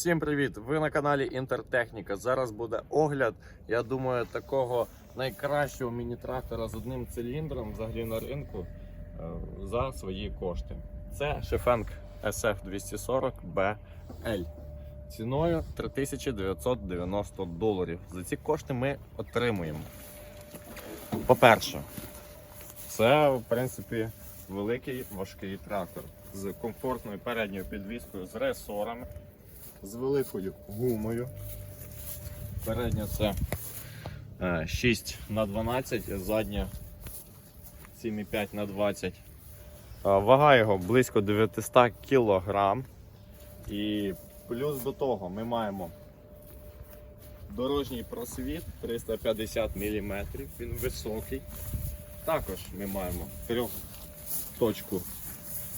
Всім привіт! Ви на каналі Інтертехніка. Зараз буде огляд, я думаю, такого найкращого міні-трактора з одним циліндром взагалі на ринку е, за свої кошти. Це Шефенк SF240 BL. Ціною 3990 доларів. За ці кошти ми отримуємо. По-перше, це в принципі великий важкий трактор з комфортною передньою підвіскою, з ресорами з великою гумою. Передня це е, 6 на 12, задня 7,5 на 20. Е, Вага його близько 900 кг. І плюс до того ми маємо дорожній просвіт 350 мм, він високий. Також ми маємо трьох точку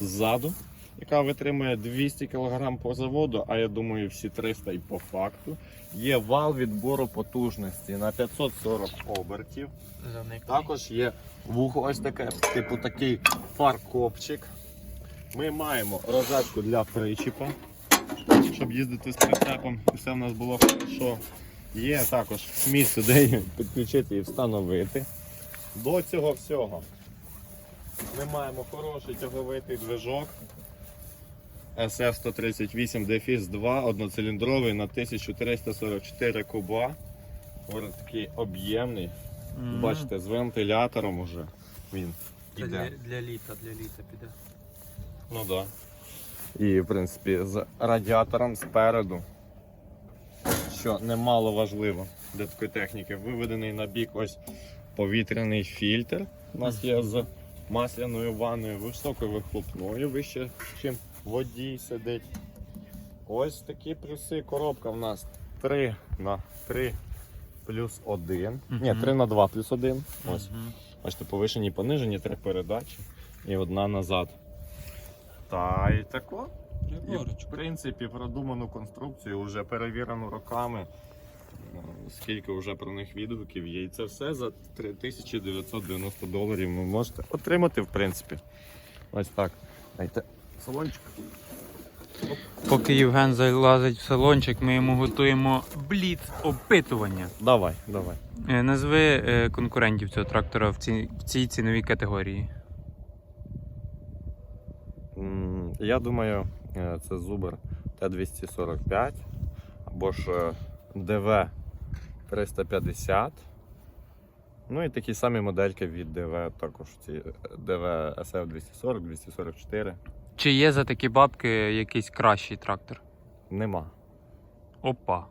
ззаду яка витримує 200 кг по заводу, а я думаю, всі 300 і по факту. Є вал відбору потужності на 540 обертів. Також є вухо ось таке, типу такий фаркопчик. Ми маємо розетку для причіпа, щоб їздити з прицепом, і все в нас було хорошо. Є також місце, де її підключити і встановити. До цього всього ми маємо хороший тяговитий движок. SF-138 Дефіс 2 одноциліндровий на 1344 куба. Ось такий об'ємний. Бачите, з вентилятором уже він Це іде. для, для літа, для літа піде. Ну так. Да. І, в принципі, з радіатором спереду, що немало важливо для такої техніки, виведений на бік ось повітряний фільтр. У нас є з масляною ванною, високою вихлопною, вище, чим водій сидить. Ось такі плюси. Коробка в нас 3 на 3 плюс 1. Ні, 3 на 2 плюс 1. Ось. Бачите, повишені, понижені, три передачі і одна назад. Та і тако. І, в принципі, продуману конструкцію, вже перевірену роками. Скільки вже про них відгуків є. І це все за 3990 доларів ви можете отримати, в принципі. Ось так. Дайте салончик. Поки Євген залазить в салончик, ми йому готуємо бліц опитування. Давай, давай. Е, Назви е, конкурентів цього трактора в цій, в цій ціновій категорії. М, Я думаю, е, це Zubr Т245 або ж е, ДВ 350. Ну і такі самі модельки від ДВ, також ці ДВ SF 240, 244. Чи є за такі бабки якийсь кращий трактор? Нема. Опа.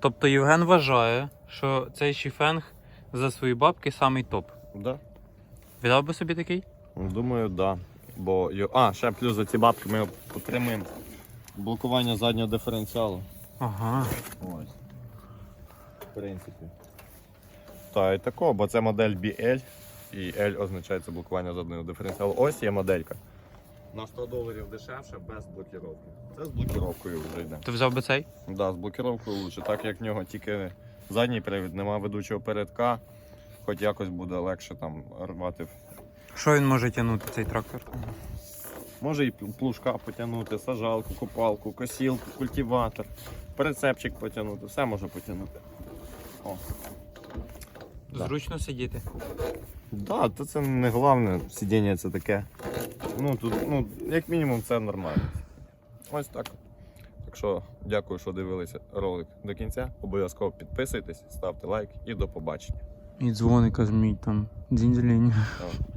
Тобто Євген вважає, що цей шіфенг за свої бабки самий топ. Да? Віддав би собі такий? Думаю, да. Бо А, ще плюс за ці бабки ми отримуємо блокування заднього диференціалу. Ага. Ось. В принципі. Та і такого, бо це модель BL. І L означає це блокування заднього диференціалу. Ось є моделька. На 100 доларів дешевше без блокіровки. Це з блокіровкою вже йде. Ти взяв би цей? Да, з блокіровкою лучше, так як в нього тільки задній привід, нема ведучого передка, хоч якось буде легше там рвати. Що він може тягнути, цей трактор? Може і плужка потягнути, сажалку, копалку, косілку, культиватор, прицепчик потягнути, все може потягнути. О. Да. Зручно сидіти. Да, то це не головне, сидіння це таке. Ну тут, ну, як мінімум, це нормально. Ось так. Так що дякую, що дивилися ролик до кінця. Обов'язково підписуйтесь, ставте лайк і до побачення. І дзвоника змій там. Дзінь-дзелінь. Давай.